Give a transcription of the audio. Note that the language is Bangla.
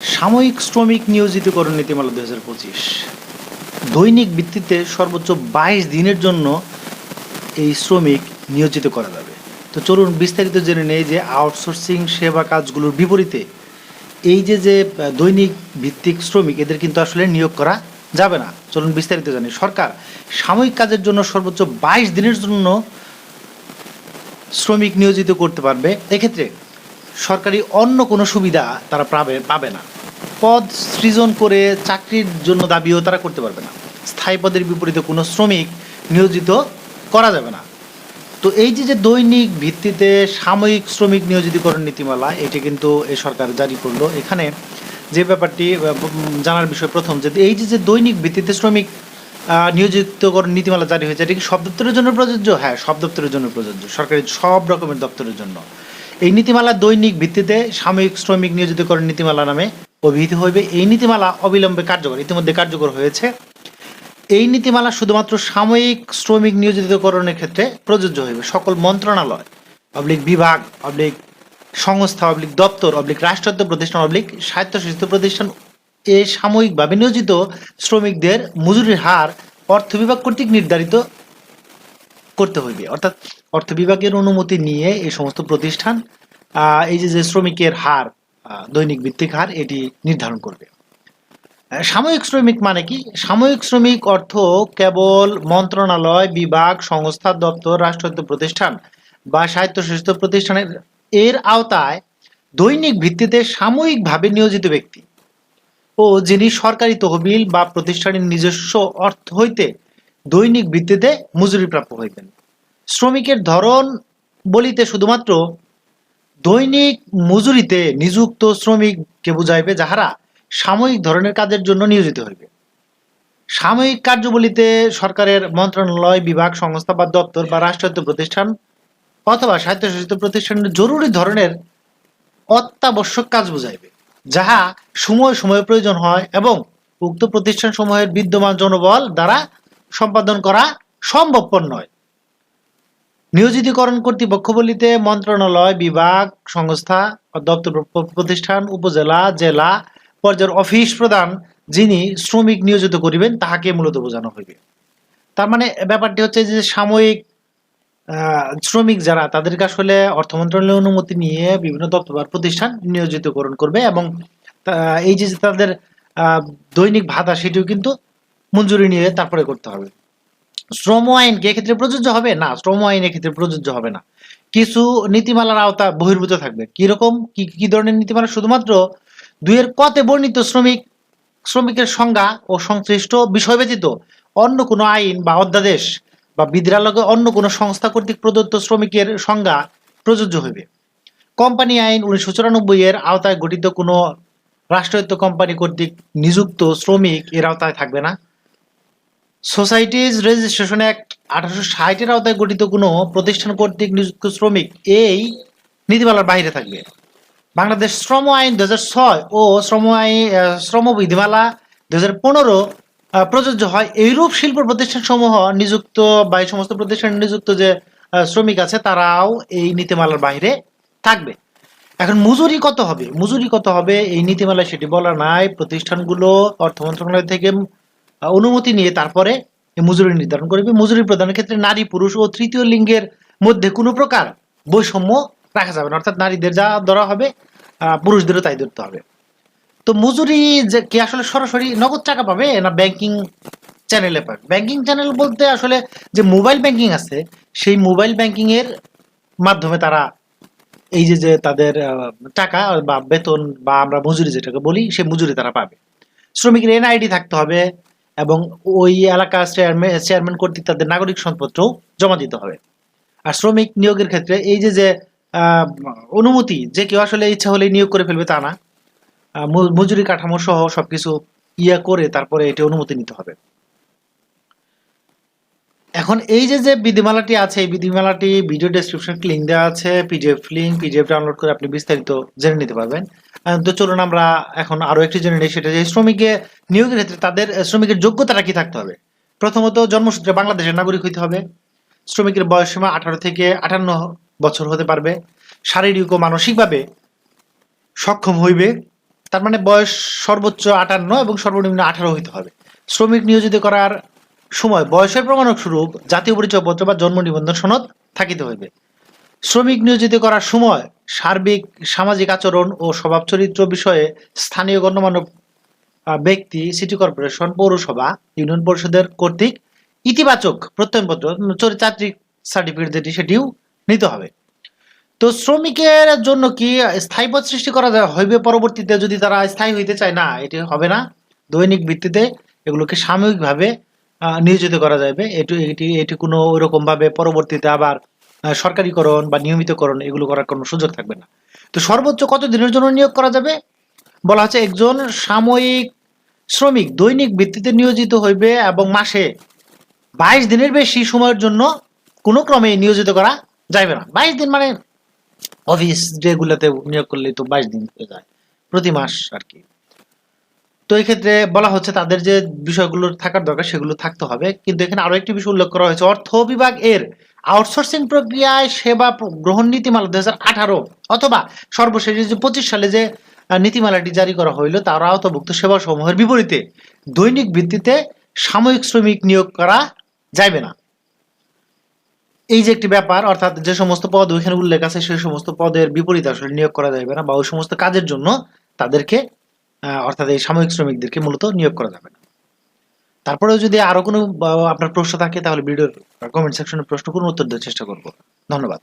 সাময়িক শ্রমিক নিয়োজিতকরণ নীতিমালা দুই হাজার পঁচিশ। দৈনিক ভিত্তিতে সর্বোচ্চ বাইশ দিনের জন্য এই শ্রমিক নিয়োজিত করা যাবে। তো চলুন বিস্তারিত জেনে নেই যে আউটসোর্সিং সেবা কাজগুলোর বিপরীতে এই যে যে দৈনিক ভিত্তিক শ্রমিক, এদের কিন্তু আসলে নিয়োগ করা যাবে না। চলুন বিস্তারিত জানি। সরকার সাময়িক কাজের জন্য সর্বোচ্চ বাইশ দিনের জন্য শ্রমিক নিয়োজিত করতে পারবে। এক্ষেত্রে সরকারি অন্য কোনো সুবিধা তারা পাবে পাবে না। পদ সৃজন করে চাকরির জন্য দাবিও তারা করতে পারবে না। স্থায়ী পদের বিপরীতে কোনো শ্রমিক নিয়োজিত করা যাবে না। তো এই যে যে দৈনিক ভিত্তিতে সাময়িক শ্রমিক নিয়োজিতকরণ নীতিমালা, এটি কিন্তু এই সরকার জারি করল। এখানে যে ব্যাপারটি জানার বিষয় প্রথম, যে এই যে যে দৈনিক ভিত্তিতে শ্রমিক নিয়োজিতকরণ নীতিমালা জারি হয়েছে, এটা কি সব দপ্তরের জন্য প্রযোজ্য? হ্যাঁ সব দপ্তরের জন্য প্রযোজ্য। সরকারি সব রকমের দপ্তরের জন্য। এই নীতিমালা দৈনিক ভিত্তিতে সাময়িক শ্রমিক নিয়োজিতকরণ নীতিমালা নামে অভিহিত হইবে। এই নীতিমালা অবিলম্বে কার্যকর, ইতিমধ্যে কার্যকর হয়েছে। এই নীতিমালা শুধুমাত্র সাময়িক শ্রমিক নিয়োজিতকরণের ক্ষেত্রে প্রযোজ্য হইবে। সকল মন্ত্রণালয় অবলিক বিভাগ অবলিক সংস্থা অবলিক দপ্তর অবলিক রাষ্ট্রায়ত্ত প্রতিষ্ঠান অবলিক স্বায়ত্তশাসিত প্রতিষ্ঠান এ সাময়িকভাবে নিয়োজিত শ্রমিকদের মজুরির হার অর্থ বিভাগ কর্তৃক নির্ধারিত করতে হইবে। অর্থাৎ অর্থ বিভাগের অনুমতি নিয়ে এই সমস্ত প্রতিষ্ঠান এই যে শ্রমিকের হার দৈনিক ভিত্তিক হার, এটি নির্ধারণ করবে। সাময়িক শ্রমিক মানে কি? সাময়িক শ্রমিক অর্থ কেবল মন্ত্রণালয়, বিভাগ, সংস্থা, দপ্তর, রাষ্ট্রায়ত্ত প্রতিষ্ঠান বা স্বায়ত্তশাসিত প্রতিষ্ঠানের, এর আওতায় দৈনিক ভিত্তিতে সাময়িকভাবে নিয়োজিত ব্যক্তি ও যিনি সরকারি তহবিল বা প্রতিষ্ঠানের নিজস্ব অর্থ হইতে দৈনিক ভিত্তিতে মজুরি প্রাপ্য হইবেন। শ্রমিকের ধরন বলিতে শুধুমাত্র দৈনিক মজুরিতে নিযুক্ত শ্রমিককে বুঝাইবে যাহারা সাময়িক ধরনের কাজের জন্য নিয়োজিত হইবে। সাময়িক কার্য বলিতে সরকারের মন্ত্রণালয়, বিভাগ, সংস্থা বা দপ্তর বা রাষ্ট্রায়ত্ত প্রতিষ্ঠান অথবা স্বায়ত্তশাসিত প্রতিষ্ঠানের জরুরি ধরনের অত্যাবশ্যক কাজ বুঝাইবে, যাহা সময় সময় প্রয়োজন হয় এবং উক্ত প্রতিষ্ঠান সমূহের বিদ্যমান জনবল দ্বারা সম্পাদন করা সম্ভবপর নয়। নিয়োজিতকরণ কর্তৃপক্ষ বলিতে মন্ত্রণালয়, বিভাগ, সংস্থা, দপ্তর, প্রতিষ্ঠান, উপজেলা, জেলা, পর্যায়ের অফিস প্রধান যিনি শ্রমিক নিয়োজিত করিবেন, তাহাকে মূলত বোঝানো হইবে। তার মানে ব্যাপারটি হচ্ছে যে সাময়িক শ্রমিক যারা, তাদেরকে আসলে অর্থ মন্ত্রণালয়ের অনুমতি নিয়ে বিভিন্ন দপ্তর বা প্রতিষ্ঠান নিয়োজিতকরণ করবে এবং এই যে তাদের দৈনিক ভাতা, সেটিও কিন্তু মঞ্জুরি নিয়ে তারপরে করতে হবে। শ্রম আইন কি এক্ষেত্রে প্রযোজ্য হবে? না, শ্রম আইন এক্ষেত্রে প্রযোজ্য হবে না। কিছু নীতিমালার আওতা বহির্ভূত থাকবে। কীরকম? কি কি ধরনের নীতিমালা? শুধুমাত্র দুইয়ের কতে বর্ণিত শ্রমিক, শ্রমিকের সংজ্ঞা ও সংশ্লিষ্ট বিষয় ব্যতীত অন্য কোনো আইন বা অধ্যাদেশ বা বিদ্যালয়ে অন্য কোনো সংস্থা কর্তৃক প্রদত্ত শ্রমিকের সংজ্ঞা প্রযোজ্য হইবে। কোম্পানি আইন উনিশশো চুরানব্বই এর আওতায় গঠিত কোনো রাষ্ট্রায়ত্ত কোম্পানি কর্তৃক নিযুক্ত শ্রমিক এর আওতায় থাকবে না। সোসাইটিজ রেজিস্ট্রেশন অ্যাক্ট আঠারোশো ষাটের আওতায় গঠিত কোনো প্রতিষ্ঠান কর্তৃক নিযুক্ত শ্রমিক এই নীতিমালার বাইরে থাকবে। বাংলাদেশ শ্রম আইন দু ছয় ও শ্রম আইন শ্রম বিধিমালা দু হাজার পনেরো প্রযোজ্য হয় এইরূপ শিল্প প্রতিষ্ঠান সমূহ নিযুক্ত বা এই সমস্ত প্রতিষ্ঠানে নিযুক্ত যে শ্রমিক আছে তারাও এই নীতিমালার বাইরে থাকবে। এখন মজুরি কত হবে? মজুরি কত হবে? এই নীতিমালায় সেটি বলা নাই। প্রতিষ্ঠানগুলো অর্থ মন্ত্রণালয় থেকে অনুমতি নিয়ে তারপরে মজুরি নির্ধারণ করবে মজুরি প্রদানের ক্ষেত্রে নারী, পুরুষ ও তৃতীয় লিঙ্গের মধ্যে কোনো প্রকার বৈষম্য রাখা যাবে না। অর্থাৎ নারীদের যা ধরা হবে পুরুষদেরও তাই ধরতে হবে। তো মজুরি যে কি আসলে সরাসরি নগদ টাকা পাবে না ব্যাংকিং চ্যানেলে পাবে? ব্যাংকিং চ্যানেল বলতে আসলে যে মোবাইল ব্যাংকিং আছে, সেই মোবাইল ব্যাংকিং এর মাধ্যমে তারা এই যে যে তাদের টাকা বা বেতন বা আমরা মজুরি যেটাকে বলি, সেই মজুরি তারা পাবে। শ্রমিকের এনআইডি থাকতে হবে এবং ওই এলাকা চেয়ারম্যান চেয়ারম্যান কর্তৃক তাদের নাগরিক সম্পত্র জমা দিতে হবে। আর শ্রমিক নিয়োগের ক্ষেত্রে এই যে যে অনুমতি, যে কেউ আসলে ইচ্ছা হলে নিয়োগ করে ফেলবে তা না। মজুরি কাঠামো সহ সবকিছু ইয়া করে তারপরে এটি অনুমতি নিতে হবে। এখন এই যে যে বিধিমালাটি আছে, এই বিধিমালাটি ভিডিও ডেসক্রিপশন লিঙ্ক দেওয়া আছে পিডিএফ লিঙ্ক পিডিএফ ডাউনলোড করে আপনি বিস্তারিত জেনে নিতে পারবেন। তো চলুন আমরা এখন আরও একটি জেনে নিই, সেটা যে শ্রমিকের নিয়োগের ক্ষেত্রে তাদের শ্রমিকের যোগ্যতাটা কি থাকতে হবে? প্রথমত জন্মসূত্রে বাংলাদেশের নাগরিক হইতে হবে। শ্রমিকের বয়সসীমা আঠারো থেকে আটান্ন বছর হতে পারবে। শারীরিক ও মানসিকভাবে সক্ষম হইবে। তার মানে বয়স সর্বোচ্চ আটান্ন এবং সর্বনিম্ন আঠারো হইতে হবে। শ্রমিক নিয়োজিত করার সময় বয়সের প্রমাণক স্বরূপ জাতীয় পরিচয়পত্র বা জন্ম নিবন্ধন সনদ থাকিতে হইবে। শ্রমিক নিয়োজিত করার সময় সার্বিক সামাজিক আচরণ ও স্বভাব চরিত্র বিষয়ে স্থানীয় গণ্যমান্য ব্যক্তি সিটি কর্পোরেশন পৌরসভা ইউনিয়ন পরিষদের কর্তৃক ইতিবাচক প্রত্যয়নপত্র উম, চরি- চাকরি সার্টিফিকেট যেটি সেটিও নিতে হবে। তো শ্রমিকের জন্য কি স্থায়ী পদ সৃষ্টি করা যায় হইবে পরবর্তীতে যদি তারা স্থায়ী হইতে চায়? না এটি হবে না। দৈনিক ভিত্তিতে এগুলোকে সাময়িকভাবে নিয়োজিত করা যাবে এটি এটি এটি কোনো ওইরকম ভাবে পরবর্তীতে আবার সরকারিকরণ বা নিয়মিতকরণ এগুলো করার কোনো সুযোগ থাকবে না। তো সর্বোচ্চ কত দিনের জন্য নিয়োগ করা যাবে? বলা হচ্ছে একজন সাময়িক শ্রমিক দৈনিক ভিত্তিতে নিয়োজিত হইবে এবং মাসে বাইশ দিনের বেশি সময়ের জন্য কোনো ক্রমে নিয়োজিত করা যাবে না। বাইশ দিন মানে অফিস যেগুলোতে নিয়োগ করলে তো বাইশ দিন হয়ে যায়, প্রতি মাস আর কি। তো এই ক্ষেত্রে বলা হচ্ছে তাদের যে বিষয়গুলো থাকার দরকার সেগুলো থাকতে হবে। কিন্তু এখানে আরও একটি বিষয় উল্লেখ করা হয়েছে, অর্থ বিভাগ এর আউটসোর্সিং প্রক্রিয়ায় সেবা গ্রহণ নীতিমালা দুই হাজার অথবা সর্বশেষ যে পঁচিশ সালে যে নীতিমালাটি জারি করা হইল, তার আওতাভুক্ত সেবা সমূহের বিপরীতে দৈনিক ভিত্তিতে সাময়িক শ্রমিক নিয়োগ করা যাবে না। এই যে একটি ব্যাপার, অর্থাৎ যে সমস্ত পদ ওইখানে উল্লেখ আছে, সেই সমস্ত পদের বিপরীতে আসলে নিয়োগ করা যাবে না বা ওই সমস্ত কাজের জন্য তাদেরকে অর্থাৎ এই সাময়িক শ্রমিকদেরকে মূলত নিয়োগ করা যাবে না। তারপরেও যদি আরও কোনো আপনার প্রশ্ন থাকে, তাহলে ভিডিওর কমেন্ট সেকশনে প্রশ্ন কোনো উত্তর দেওয়ার চেষ্টা করব। ধন্যবাদ।